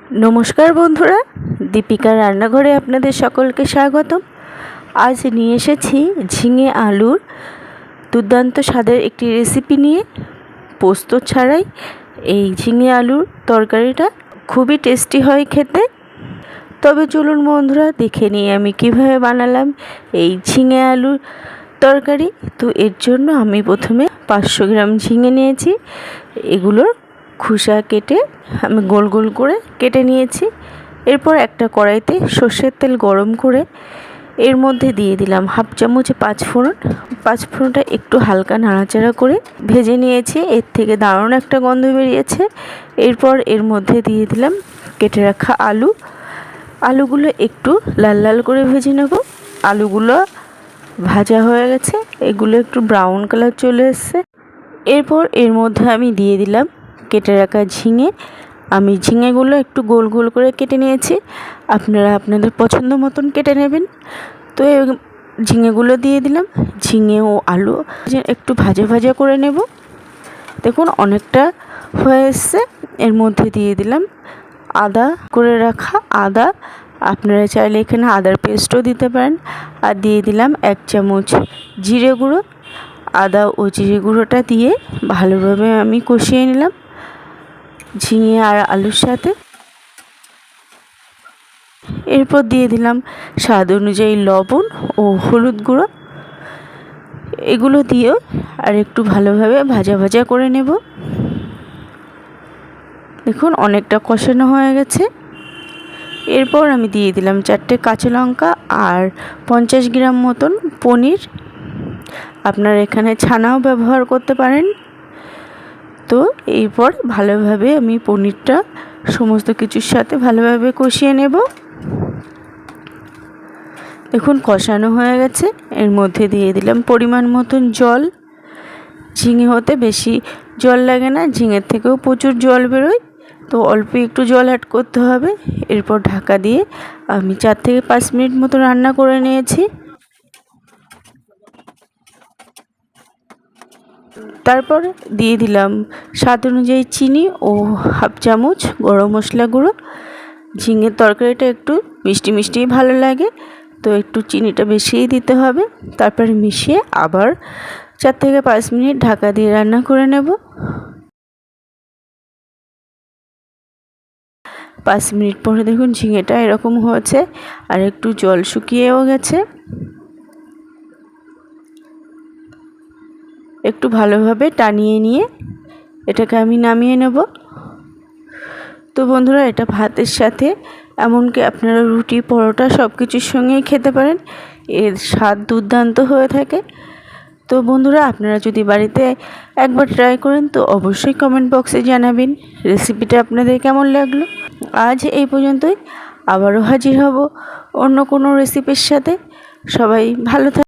নমস্কার বন্ধুরা দীপিকার রান্নাঘরে আপনাদের সকলকে স্বাগতম। আজ নিয়ে এসেছি ঝিঙে আলুর দুর্দান্ত স্বাদের একটি রেসিপি নিয়ে। পোস্ত ছাড়াই এই ঝিঙে আলুর তরকারিটা খুবই টেস্টি হয় খেতে। তবে চলুন বন্ধুরা, দেখে নিই আমি কীভাবে বানালাম এই ঝিঙে আলুর তরকারি। তো এর জন্য আমি প্রথমে পাঁচশো গ্রাম ঝিঙে নিয়েছি। এগুলোর খোসা কেটে আমি গোল গোল করে কেটে নিয়েছি। এরপর একটা কড়াইতে সর্ষের তেল গরম করে এর মধ্যে দিয়ে দিলাম হাফ চামচ পাঁচ ফোড়ন। পাঁচ ফোড়নটা একটু হালকা নাড়াচাড়া করে ভেজে নিয়েছি। এর থেকে দারুণ একটা গন্ধ বেরিয়েছে। এরপর এর মধ্যে দিয়ে দিলাম কেটে রাখা আলু। আলুগুলো একটু লাল লাল করে ভেজে নেব। আলুগুলো ভাজা হয়ে গেছে। এগুলো একটু ব্রাউন কালার চলে এসছে। এরপর এর মধ্যে আমি দিয়ে দিলাম কেটে রাখা ঝিঙে। আমি ঝিঙেগুলো একটু গোল গোল করে কেটে নিয়েছি। আপনারা আপনাদের পছন্দ মতন কেটে নেবেন। তো ঝিঙেগুলো দিয়ে দিলাম। ঝিঙে ও আলু একটু ভাজা ভাজা করে নেব। দেখুন অনেকটা হয়ে এসছে। এর মধ্যে দিয়ে দিলাম আদা করে রাখা আদা। আপনারা চাইলে এখানে আদার পেস্টও দিতে পারেন। আর দিয়ে দিলাম এক চামচ জিরে গুঁড়ো। আদা ও জিরে গুঁড়োটা দিয়ে ভালোভাবে আমি কষিয়ে নিলাম। ঝিঙে আর আলুর সাথে। এরপর দিয়ে দিলাম স্বাদ অনুযায়ী লবণ ও হলুদ গুঁড়ো। এগুলো দিয়েও আর একটু ভালোভাবে ভাজা ভাজা করে নেব। দেখুন, অনেকটা কষানো হয়ে গেছে। এরপর আমি দিয়ে দিলাম চারটে কাঁচা লঙ্কা আর পঞ্চাশ গ্রাম মতন পনির। আপনার এখানে ছানাও ব্যবহার করতে পারেন। তো এরপর ভালোভাবে আমি পনিরটা সমস্ত কিছুর সাথে ভালোভাবে কষিয়ে নেব। দেখুন, কষানো হয়ে গেছে। এর মধ্যে দিয়ে দিলাম পরিমাণ মতন জল। ঝিঙে হতে বেশি জল লাগে না, ঝিঙের থেকেও প্রচুর জল বেরোয়। তো অল্প একটু জল অ্যাড করতে হবে। এরপর ঢাকা দিয়ে আমি চার থেকে পাঁচ মিনিট মতো রান্না করে নিয়েছি। তারপর দিয়ে দিলাম স্বাদ অনুযায়ী চিনি ও হাফ চামচ গরম মশলা গুঁড়ো। ঝিঙের তরকারিটা একটু মিষ্টি মিষ্টিই ভালো লাগে, তো একটু চিনিটা বেশিই দিতে হবে। তারপরে মিশিয়ে আবার চার থেকে পাঁচ মিনিট ঢাকা দিয়ে রান্না করে নেব। পাঁচ মিনিট পরে দেখুন ঝিঙেটা এরকম হয়েছে, আর একটু জল শুকিয়েও গেছে। একটু ভালোভাবে টানিয়ে নিয়ে এটাকে আমি নামিয়ে নেব। তো বন্ধুরা, এটা ভাতের সাথে, এমনকি আপনারা রুটি, পরোটা সব কিছুর সঙ্গেই খেতে পারেন। এর স্বাদ দুর্দান্ত হয়ে থাকে। তো বন্ধুরা, আপনারা যদি বাড়িতে একবার ট্রাই করেন, তো অবশ্যই কমেন্ট বক্সে জানাবেন রেসিপিটা আপনাদের কেমন লাগল। আজ এই পর্যন্তই। আবারও হাজির হব অন্য কোনো রেসিপির সাথে। সবাই ভালো থাক